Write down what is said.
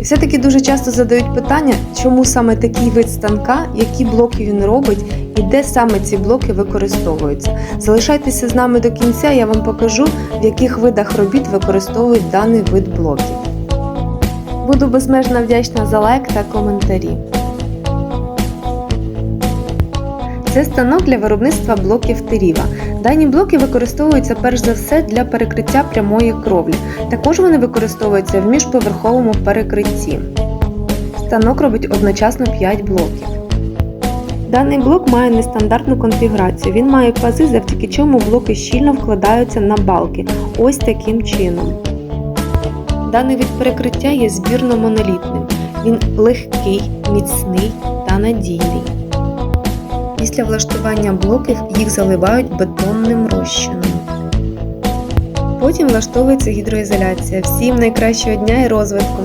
І все-таки дуже часто задають питання, чому саме такий вид станка, які блоки він робить і де саме ці блоки використовуються. Залишайтеся з нами до кінця, я вам покажу, в яких видах робіт використовують даний вид блоків. Буду безмежно вдячна за лайк та коментарі. Це станок для виробництва блоків Теріва. Дані блоки використовуються перш за все для перекриття прямої кровлі. Також вони використовуються в міжповерховому перекритті. Станок робить одночасно 5 блоків. Даний блок має нестандартну конфігурацію. Він має пази, завдяки чому блоки щільно вкладаються на балки. Ось таким чином. Даний від перекриття є збірно монолітним. Він легкий, міцний та надійний. Після влаштування блоків їх заливають бетонним розчином. Потім влаштовується гідроізоляція. Всім найкращого дня і розвитку!